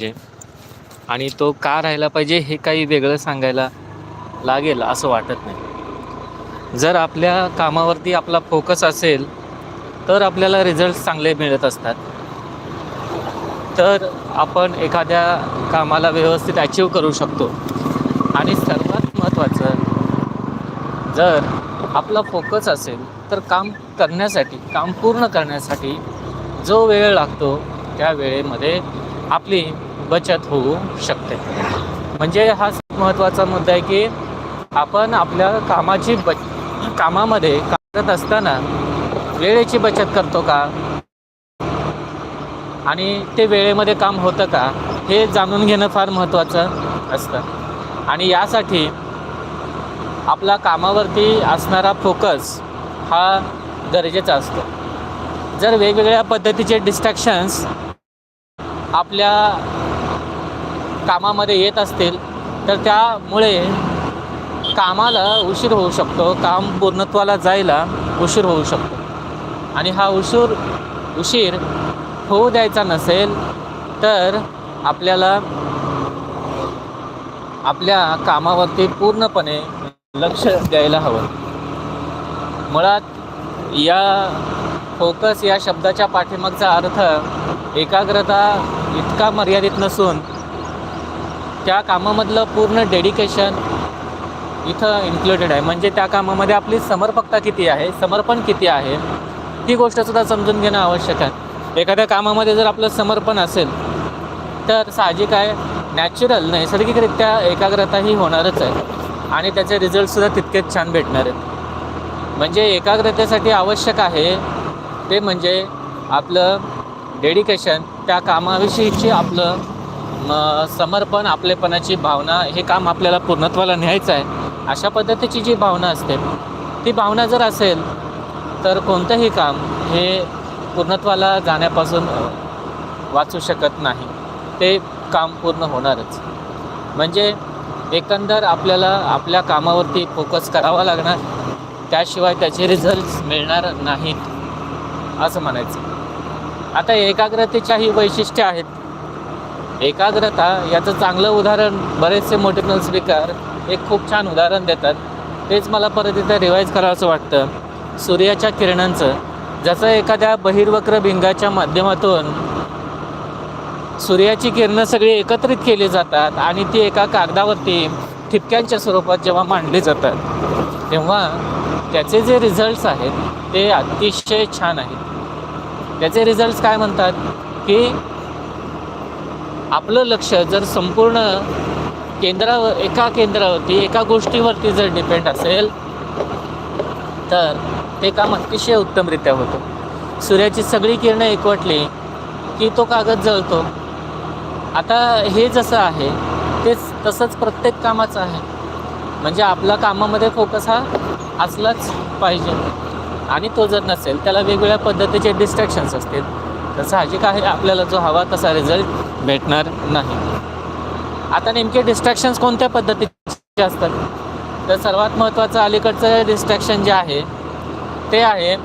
पाहिजे. आणि तो का राहायला पाहिजे हे काही वेगळं सांगायला लागेल असं वाटत नाही. जर आपल्या कामावरती आपला फोकस असेल तर आपल्याला रिझल्ट चांगले मिळत असतात. तर आपण एखाद्या कामाला व्यवस्थित अचीव करू शकतो. आणि सर्वात महत्त्वाचं जर आपला फोकस असेल तर काम करण्यासाठी काम पूर्ण करण्यासाठी जो वेळ लागतो त्या वेळेमध्ये आपली बचत होऊ शकते. म्हणजे हा महत्त्वाचा मुद्दा आहे की आपण आपल्या कामाची बच कामामध्ये करत असताना वेळेची बचत करतो का? आणि ते वेळेमध्ये काम होतं का? हे जाणून घेणं फार महत्त्वाचं असतं. आणि यासाठी आपला कामावरती असणारा फोकस हा गरजेचा असतो. जर वेगवेगळ्या पद्धतीचे डिस्ट्रॅक्शन्स आपल्या कामामध्ये येत असतील तर त्यामुळे कामाला उशीर होऊ शकतो काम पूर्णत्वाला जायला उशीर होऊ शकतो. आणि हा उशीर उशीर होऊ द्यायचा नसेल तर आपल्याला आपल्या कामावरती पूर्णपणे लक्ष द्यायला हवं. मुळात या फोकस या शब्दाच्या पाठीमागचा अर्थ एकाग्रता इतका मर्यादित नसून त्या कामामधलं पूर्ण डेडिकेशन इथं इन्क्लुडेड आहे. म्हणजे त्या कामामध्ये आपली समर्पकता किती आहे समर्पण किती आहे ती गोष्टसुद्धा समजून घेणं आवश्यक आहे. एखाद्या कामामध्ये जर आपलं समर्पण असेल तर साहजिक आहे नॅचरल नैसर्गिकरित्या एकाग्रता ही होणारच आहे. आणि त्याचे रिझल्टसुद्धा तितकेच छान भेटणार आहेत. म्हणजे एकाग्रतेसाठी आवश्यक आहे ते म्हणजे आपलं डेडिकेशन त्या कामाविषयीची आपलं मग समर्पण आपलेपणाची भावना हे काम आपल्याला पूर्णत्वाला न्यायचं आहे. अशा पद्धतीची जी भावना असते ती भावना जर असेल तर कोणतंही काम हे पूर्णत्वाला जाण्यापासून वाचू शकत नाही. ते काम पूर्ण होणारच. म्हणजे एकंदर आपल्याला आपल्या कामावरती फोकस करावा लागणार त्याशिवाय त्याचे रिझल्ट्स मिळणार नाहीत असं म्हणायचं. आता एकाग्रतेच्याही वैशिष्ट्य आहेत. एकाग्रता याचं चांगलं उदाहरण बरेचसे मोटिवेशनल स्पीकर एक खूप छान उदाहरण देतात. तेच मला परत इथे रिवाईज करावंसं वाटतं. सूर्याच्या किरणांचं. जसं एखाद्या बहिर्वक्र भिंगाच्या माध्यमातून सूर्याची किरणं सगळी एकत्रित केली जातात आणि ती एका कागदावरती ठिपक्यांच्या स्वरूपात जेव्हा मांडली जातात तेव्हा त्याचे जे रिझल्ट्स आहेत ते अतिशय छान आहेत. त्याचे रिझल्ट्स काय म्हणतात? की आपलं लक्ष जर संपूर्ण केंद्रावर एका केंद्रावरती एका गोष्टीवरती जर डिपेंड असेल तर ते काम अतिशय उत्तमरित्या होतं. सूर्याची सगळी किरणं एकवटली की तो कागद जळतो. आता हे जसं आहे तेच तसंच प्रत्येक कामाचं आहे. म्हणजे आपला कामामध्ये फोकस हा असलाच पाहिजे. आणि तो जर नसेल त्याला वेगवेगळ्या पद्धतीचे डिस्ट्रॅक्शन्स असतील. तर साहजिक आहे आपल्याला जो हवा तसा रिझल्ट भेटणार नाही. आता नेमके डिस्ट्रॅक्शन्स कोणत्या पद्धतीचे असतात? तर सर्वात महत्त्वाचं अलीकडचं डिस्ट्रॅक्शन जे आहे ते आहे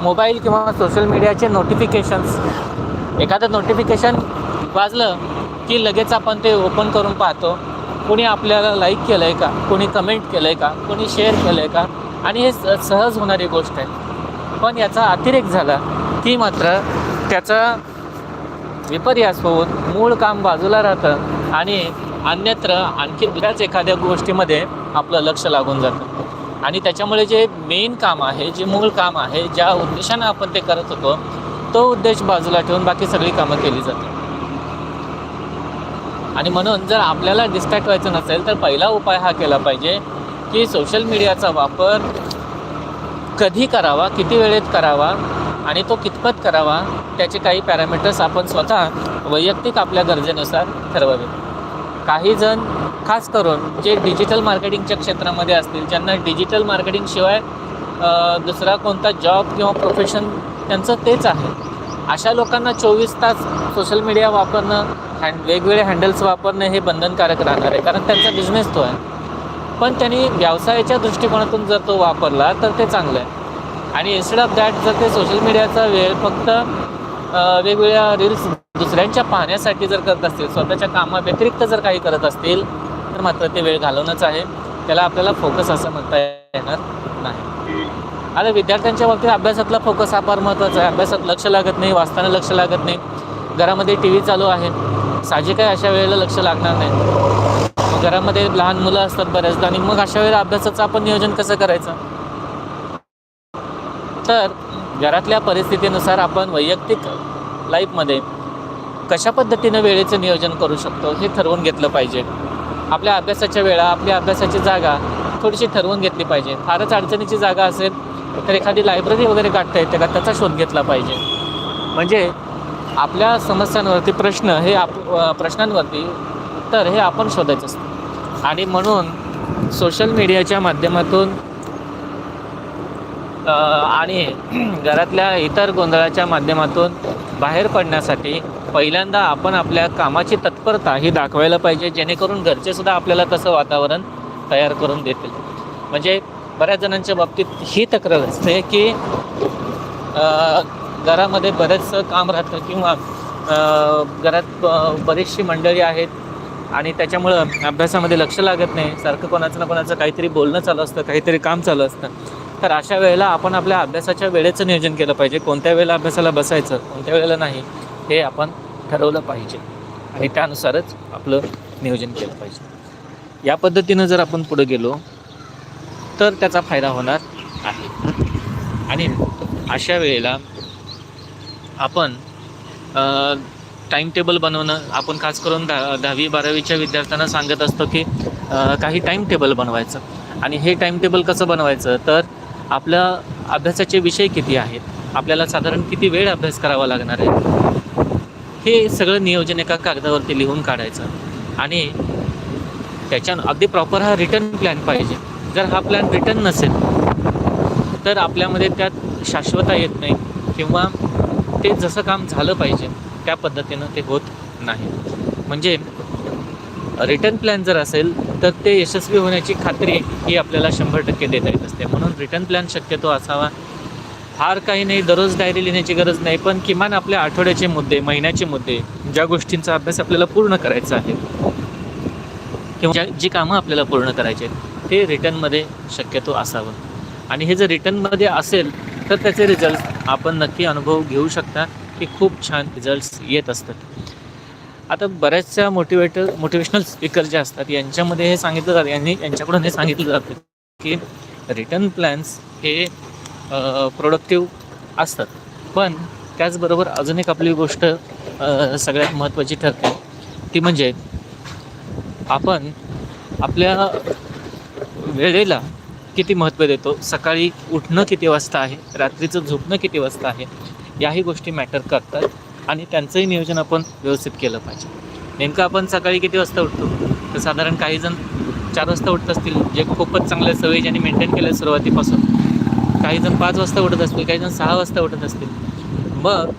मोबाईल किंवा सोशल मीडियाचे नोटिफिकेशन्स एखादं नोटिफिकेशन वाजलं की लगेच आपण ते ओपन करून पाहतो. कोणी आपल्याला लाईक केलं आहे का? कोणी कमेंट केलं आहे का? कोणी शेअर केलं आहे का? आणि हे स- सहज होणारी गोष्ट आहे. पण याचा अतिरेक झाला की मात्र त्याचा विपर्यास होऊन मूळ काम बाजूला राहतं आणि अन्यत्र आणखी दुसऱ्याच एखाद्या गोष्टीमध्ये आपलं लक्ष लागून जातं. आणि त्याच्यामुळे जे मेन काम आहे जे मूळ काम आहे ज्या उद्देशानं आपण ते करत होतो तो उद्देश बाजूला ठेवून बाकी सगळी कामं केली जातात. आणि म्हणून जर आपल्याला डिस्ट्रॅक्ट व्हायचं नसेल तर पहिला उपाय हा केला पाहिजे की सोशल मीडियाचा वापर कधी करावा किती वेळेत करावा आणि तो कितपत करावा त्याचे काही पॅरामीटर्स आपण स्वतः वैयक्तिक आपल्या गरजेनुसार ठरवावे. काही जण खास करून जे डिजिटल मार्केटिंगच्या क्षेत्रामध्ये असतील ज्यांना डिजिटल मार्केटिंगशिवाय दुसरा कोणता जॉब किंवा प्रोफेशन त्यांचं तेच आहे. अशा लोकांना चोवीस तास सोशल मीडिया वापरणं हँड वेगवेगळे हँडल्स वापरणं हे बंधनकारक राहणार आहे कारण त्यांचा बिझनेस तो आहे. पण त्यांनी व्यवसायाच्या दृष्टिकोनातून जर तो वापरला तर ते चांगलं आहे. आणि इन्स्टेड ऑफ दॅट जर ते सोशल मीडियाचा वेळ फक्त वेगवेगळ्या रील्स दुसऱ्यांच्या पाहण्यासाठी जर करत असतील स्वतःच्या कामाव्यतिरिक्त जर काही करत असतील तर मात्र ते वेळ घालवणंच आहे. त्याला आपल्याला फोकस असं म्हणता येणार नाही. आता विद्यार्थ्यांच्या बाबतीत अभ्यासातला फोकस हा फार महत्त्वाचा आहे. अभ्यासात लक्ष लागत नाही वाचताना लक्ष लागत नाही. घरामध्ये टी व्ही चालू आहे. साहजिक आहे अशा वेळेला लक्ष लागणार नाही. घरामध्ये लहान मुलं असतात बऱ्याचदा आणि मग अशा वेळेला अभ्यासाचं आपण नियोजन कसं करायचं? तर घरातल्या परिस्थितीनुसार आपण वैयक्तिक लाईफमध्ये कशा पद्धतीनं वेळेचं नियोजन करू शकतो हे ठरवून घेतलं पाहिजे. आपल्या अभ्यासाच्या वेळा आपल्या अभ्यासाची जागा थोडीशी ठरवून घेतली पाहिजे. फारच अडचणीची जागा असेल तर एखादी लायब्ररी वगैरे काढता येते का? त्याचा शोध घेतला पाहिजे. म्हणजे आपल्या समस्यांवरती प्रश्न हे आप प्रश्नांवरती उत्तर हे आपण शोधायचं असतं. आणि म्हणून सोशल मीडियाच्या माध्यमातून आणि घरातल्या इतर गोंधळाच्या माध्यमातून बाहेर पडण्यासाठी पहिल्यांदा आपण आपल्या कामाची तत्परता ही दाखवायला पाहिजे जेणेकरून घरचेसुद्धा आपल्याला तसं वातावरण तयार करून देतील. म्हणजे बऱ्याच जणांच्या बाबतीत ही तक्रार असते की घरामध्ये बरंचसं काम राहतं किंवा घरात बरीचशी मंडळी आहेत आणि त्याच्यामुळं अभ्यासामध्ये लक्ष लागत नाही सारखं कोणाचं ना कोणाचं काहीतरी बोलणं चालू असतं काहीतरी काम चालू असतं. तर अशा वेळेला आपण आपल्या अभ्यासाच्या वेळेचं नियोजन केलं पाहिजे. कोणत्या वेळेला अभ्यासाला बसायचं कोणत्या वेळेला नाही हे आपण ठरवलं पाहिजे. आणि त्यानुसारच आपलं नियोजन केलं पाहिजे. या पद्धतीनं जर आपण पुढे गेलो तर त्याचा फायदा होणार आहे. आणि अशा वेळेला आपण टाईम टेबल बनवणं आपण खास करून दहा दहावी बारावीच्या विद्यार्थ्यांना सांगत असतो की काही टाईम टेबल बनवायचं. आणि हे टाईम टेबल कसं बनवायचं? तर आपल्या अभ्यासाचे विषय किती आहेत? आपल्याला साधारण किती वेळ अभ्यास करावा लागणार आहे? हे सगळं नियोजन एका कागदावरती लिहून काढायचं. आणि त्याच्या अगदी प्रॉपर हा रिटर्न प्लॅन पाहिजे. जर हा प्लॅन रिटर्न नसेल तर आपल्यामध्ये त्यात शाश्वता येत नाही किंवा ते जसं काम झालं पाहिजे त्या पद्धतीनं ते होत नाही. म्हणजे रिटर्न प्लॅन जर असेल तर ते यशस्वी होण्याची खात्री ही आपल्याला शंभर टक्के देता येत असते. म्हणून रिटर्न प्लॅन शक्यतो असावा. फार काही नाही दररोज डायरी लिहिण्याची गरज नाही पण किमान आपल्या आठवड्याचे मुद्दे महिन्याचे मुद्दे ज्या गोष्टींचा अभ्यास आपल्याला पूर्ण करायचा आहे किंवा ज्या जी कामं आपल्याला पूर्ण करायची आहेत ते रिटर्नमध्ये शक्यतो असावं. आणि हे जर रिटर्नमध्ये असेल तर त्याचे रिझल्ट आपण नक्की अनुभव घेऊ शकता की खूप छान रिझल्ट्स येत असतात. आता बऱ्याचशा मोटिवेटर मोटिवेशनल स्पीकर जे असतात यांच्यामध्ये हे सांगितलं जातं. यांनी यांच्याकडून हे सांगितलं जातं की रिटर्न प्लॅन्स हे प्रोडक्टिव्ह असतात. पण त्याचबरोबर अजून एक आपली गोष्ट सगळ्यात महत्त्वाची ठरते. ती म्हणजे आपण आपल्या वेळेला किती महत्त्व देतो? सकाळी उठणं किती वाजता आहे? रात्रीचं झोपणं किती वाजता आहे? याही गोष्टी मॅटर करतात. आणि त्यांचंही नियोजन आपण व्यवस्थित केलं पाहिजे. नेमकं आपण सकाळी किती वाजता उठतो? तर साधारण काही जण चार वाजता उठत असतील. जे खूपच चांगल्या सवयी ज्यांनी मेंटेन केल्या सुरुवातीपासून. काही जण पाच वाजता उठत असतील काही जण सहा वाजता उठत असतील. मग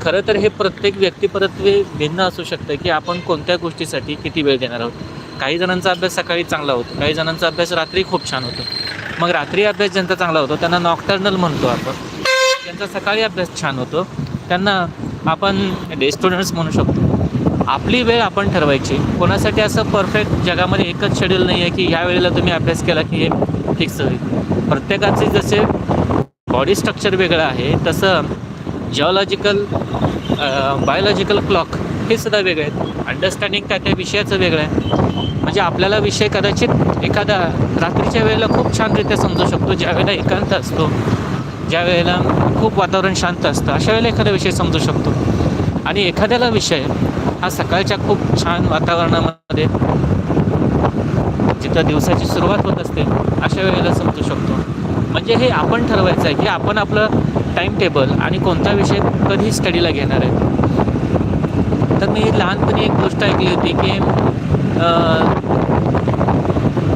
खरं तर हे प्रत्येक व्यक्तिपरत्वे भिन्न असू शकतं की आपण कोणत्या गोष्टीसाठी किती वेळ देणार आहोत. काही जणांचा अभ्यास सकाळी चांगला होतो काही जणांचा अभ्यास रात्री खूप छान होतो. मग रात्री अभ्यास ज्यांचा चांगला होतो त्यांना नॉक्टर्नल म्हणतो आपण. ज्यांचा सकाळी अभ्यास छान होतो त्यांना आपण डे म्हणू शकतो. आपली वेळ आपण ठरवायची. कोणासाठी असं परफेक्ट जगामध्ये एकच शेड्यूल नाही आहे की ह्या वेळेला तुम्ही अभ्यास केला की हे फिक्स होईल. प्रत्येकाचे जसे बॉडी स्ट्रक्चर वेगळं आहे तसं जिओलॉजिकल बायोलॉजिकल क्लॉक हे सुद्धा वेगळे आहेत. अंडरस्टँडिंग त्या त्या विषयाचं वेगळं आहे. म्हणजे आपल्याला विषय कदाचित एखादा रात्रीच्या वेळेला खूप छानरित्या समजू शकतो ज्या वेळेला एकांत असतो. ज्या वेळेला खूप वातावरण शांत असतं अशा वेळेला एखादा विषय समजू शकतो. आणि एखाद्याला विषय हा सकाळच्या खूप छान वातावरणामध्ये जिथं दिवसाची सुरुवात होत असते अशा वेळेला समजू शकतो. म्हणजे हे आपण ठरवायचं आहे की आपण आपलं टाईम टेबल आणि कोणता विषय कधी स्टडीला घेणार आहे. तर मी लहानपणी एक गोष्ट ऐकली होती की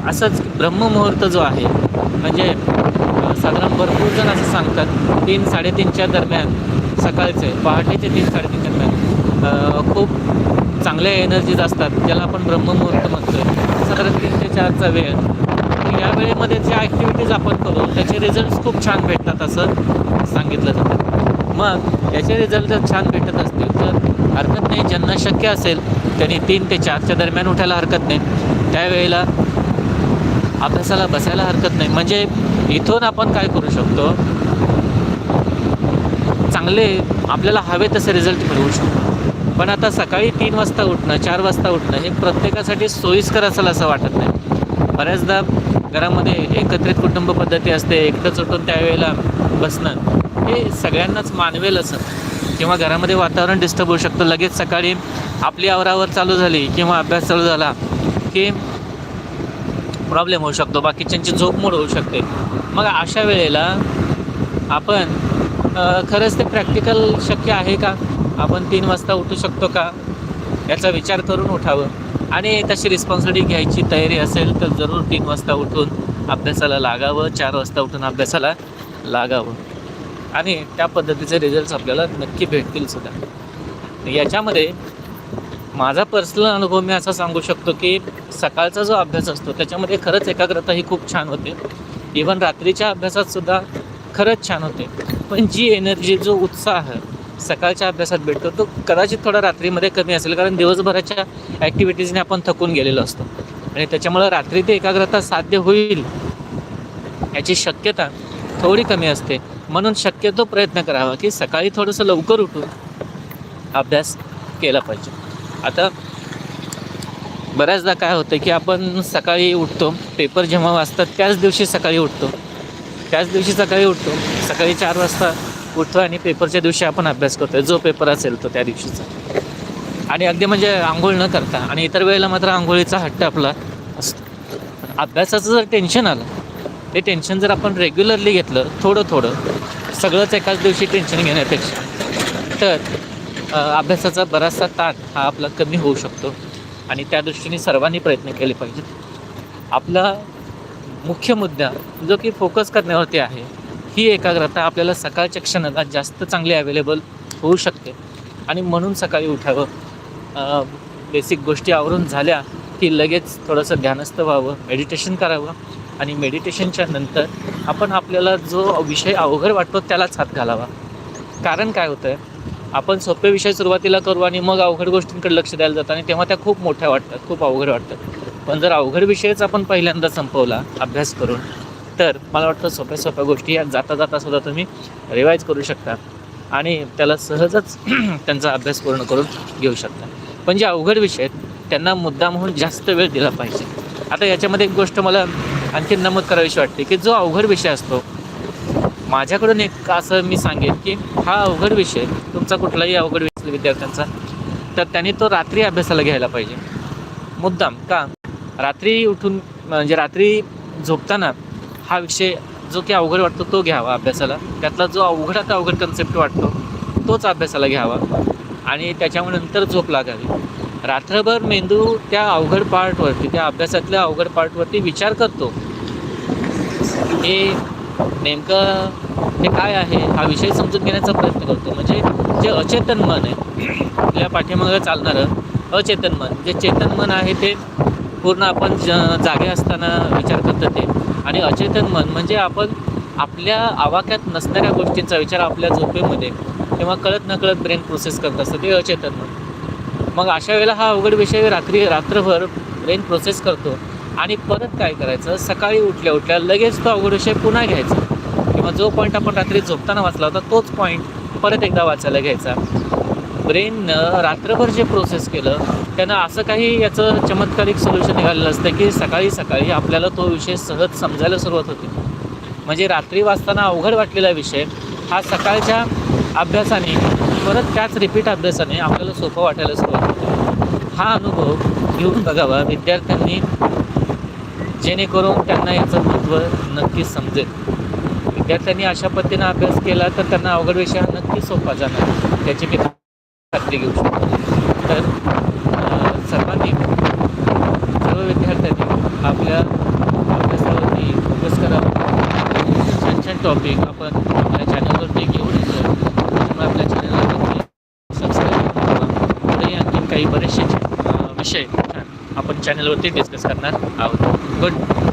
असंच ब्रह्ममुहूर्त जो आहे म्हणजे साधारण भरपूर जण असं सांगतात तीन साडेतीनच्या दरम्यान सकाळचे पहाटेचे तीन साडेतीनच्या दरम्यान. खूप चांगल्या एनर्जीज असतात ज्याला आपण ब्रह्ममुहूर्त म्हणतोय. साधारण तीन ते चारचा वेळ. या वेळेमध्ये ज्या ॲक्टिव्हिटीज आपण करू त्याचे रिझल्ट्स खूप छान भेटतात असं सांगितलं जातं. मग याचे रिझल्ट जर छान भेटत असतील तर हरकत नाही. ज्यांना शक्य असेल त्यांनी तीन ते चारच्या दरम्यान उठायला हरकत नाही. त्यावेळेला अभ्यासाला बसायला हरकत नाही. म्हणजे इथून आपण काय करू शकतो? चांगले आपल्याला हवे तसे रिझल्ट मिळवू शकतो पण आता सकाळी तीन वाजता उठणं चार वाजता उठणं हे प्रत्येकासाठी सोयीस्कर असेल असं वाटत नाही. बऱ्याचदा घरामध्ये एकत्रित कुटुंब पद्धती असते एकटंच उठून त्यावेळेला बसणं हे सगळ्यांनाच मानवेल असं. किंवा घरामध्ये वातावरण डिस्टर्ब होऊ शकतं. लगेच सकाळी आपली आवरावर चालू झाली किंवा अभ्यास चालू झाला की प्रॉब्लेम होऊ शकतो बाकीच्यांची झोपमोड होऊ शकते. मग अशा वेळेला आपण खरंच ते प्रॅक्टिकल शक्य आहे का? आपण तीन वाजता उठू शकतो का? याचा विचार करून उठावं. आणि तशी रिस्पॉन्सिबिलिटी घ्यायची तयारी असेल तर जरूर तीन वाजता उठून अभ्यासाला लागावं चार वाजता उठून अभ्यासाला लागावं. आणि त्या पद्धतीचे रिझल्ट्स आपल्याला नक्की भेटतील सुद्धा. याच्यामध्ये माझा पर्सनल अनुभव मी असा सांगू शकतो की सकाळचा जो अभ्यास असतो त्याच्यामध्ये खरंच एकाग्रता ही खूप छान होते. इवन रात्रीच्या अभ्यासात सुद्धा खरंच छान होते. पण जी एनर्जी जो उत्साह सकाळच्या अभ्यासात भेटतो तो कदाचित थोडा रात्रीमध्ये कमी असेल कारण दिवसभराच्या ॲक्टिव्हिटीजने आपण थकून गेलेलो असतो. आणि त्याच्यामुळं रात्री ते एकाग्रता साध्य होईल याची शक्यता थोडी कमी असते. म्हणून शक्यतो प्रयत्न करावा की सकाळी थोडंसं लवकर उठून अभ्यास केला पाहिजे. आता बऱ्याचदा काय होतं की आपण सकाळी उठतो पेपर जेव्हा वाचतात त्याच दिवशी सकाळी उठतो. त्याच दिवशी सकाळी उठतो सकाळी चार वाजता उठतो आणि पेपरच्या दिवशी आपण अभ्यास करतो जो पेपर असेल तो त्या दिवशीचा. आणि अगदी म्हणजे आंघोळ न करता आणि इतर वेळेला मात्र आंघोळीचा हट्ट आपला असतो. अभ्यासाचं जर टेन्शन आलं ते टेन्शन जर आपण रेग्युलरली घेतलं थोडं थोडं सगळंच एकाच दिवशी टेन्शन घेण्यापेक्षा तर अभ्यासाचा बराचसा ताण हा आपला कमी होऊ शकतो आणि त्या दृष्टीने सर्वांनी प्रयत्न केले पाहिजेत. आपला मुख्य मुद्दा जो की फोकस करण्यावरती आहे ही एकाग्रता आपल्याला सकाळच्या क्षणाला जास्त चांगली अवेलेबल होऊ शकते. आणि म्हणून सकाळी उठावं. बेसिक गोष्टी आवरून झाल्या की लगेच थोडंसं ध्यानस्थ व्हावं मेडिटेशन करावं आणि मेडिटेशनच्या नंतर आपण आपल्याला जो विषय अवघड वाटतो त्यालाच हात घालावा. कारण काय होतं आहे आपण सोपे विषय सुरुवातीला करू आणि मग अवघड गोष्टींकडे लक्ष द्यायला जातं आणि तेव्हा त्या खूप मोठ्या वाटतात खूप अवघड वाटतात. पण जर अवघड विषयच आपण पहिल्यांदा संपवला अभ्यास करून तर मला वाटतं सोप्या सोप्या गोष्टी या जाता जाता सुद्धा तुम्ही रिवाईज करू शकता आणि त्याला सहजच त्यांचा अभ्यास पूर्ण करून घेऊ शकता. पण जे अवघड विषय आहेत त्यांना मुद्दा म्हणून जास्त वेळ दिला पाहिजे. आता याच्यामध्ये एक गोष्ट मला आणखी नमूद करावीशी वाटते की जो अवघड विषय असतो माझ्याकडून एक असं मी सांगेन की हा अवघड विषय तुमचा कुठलाही अवघड विषय विद्यार्थ्यांचा तर त्यांनी तो रात्री अभ्यासाला घ्यायला पाहिजे. मुद्दाम का? रात्री उठून म्हणजे रात्री झोपताना हा विषय जो की अवघड वाटतो तो घ्यावा अभ्यासाला. त्यातला जो अवघडात अवघड कन्सेप्ट वाटतो तोच अभ्यासाला घ्यावा. आणि त्याच्यामुळे नंतर झोप लागावी. रात्रभर मेंदू त्या अवघड पार्टवरती त्या अभ्यासातल्या अवघड पार्टवरती विचार करतो. हे नेमकं हे काय आहे? हा विषय समजून घेण्याचा प्रयत्न करतो. म्हणजे जे अचेतन मन आहे आपल्या पाठीमागं चालणारं अचेतन मन जे चेतन मन आहे ते पूर्ण आपण ज जागे असताना विचार करतं ते. आणि अचेतन मन म्हणजे आपण आपल्या आवाक्यात नसणाऱ्या गोष्टींचा विचार आपल्या झोपेमध्ये किंवा कळत नकळत ब्रेन प्रोसेस करत असतं ते अचेतन मन. मग अशा वेळेला हा अवघड विषय रात्री रात्रभर ब्रेन प्रोसेस करतो. आणि परत काय करायचं? सकाळी उठल्या उठल्या लगेच तो अवघड विषय पुन्हा घ्यायचा. किंवा जो पॉईंट आपण रात्री झोपताना वाचला होता तोच पॉईंट परत एकदा वाचायला घ्यायचा. ब्रेननं रात्रभर जे प्रोसेस केलं त्यानं असं काही याचं चमत्कारिक सोल्युशन निघालेलं असतं की सकाळी सकाळी आपल्याला तो विषय सहज समजायला सुरुवात होते. म्हणजे रात्री वाचताना अवघड वाटलेला विषय हा सकाळच्या अभ्यासाने परत त्याच रिपीट अभ्यासाने आपल्याला सोपं वाटायला सुरुवात होते. हा अनुभव घेऊन बघावा विद्यार्थ्यांनी जेणेकरून त्यांना याचं महत्त्व नक्कीच समजेल. विद्यार्थ्यांनी अशा पद्धतीनं अभ्यास केला तर त्यांना अवघड विषय हा नक्की सोपा जाणार. त्याची मी खात्री घेऊ शकतो. तर सर्वांनी सर्व विद्यार्थ्यांनी आपल्या अभ्यासावरती फोकस करावं. छान छान टॉपिक आपण आपल्या चॅनलवरती घेऊन येतो त्यामुळे आपल्या चॅनलवरती सबस्क्राईब करावा पुढेही आणखी काही बरेचसे विषय आपण चॅनलवरती डिस्कस करणार आहोत. गुड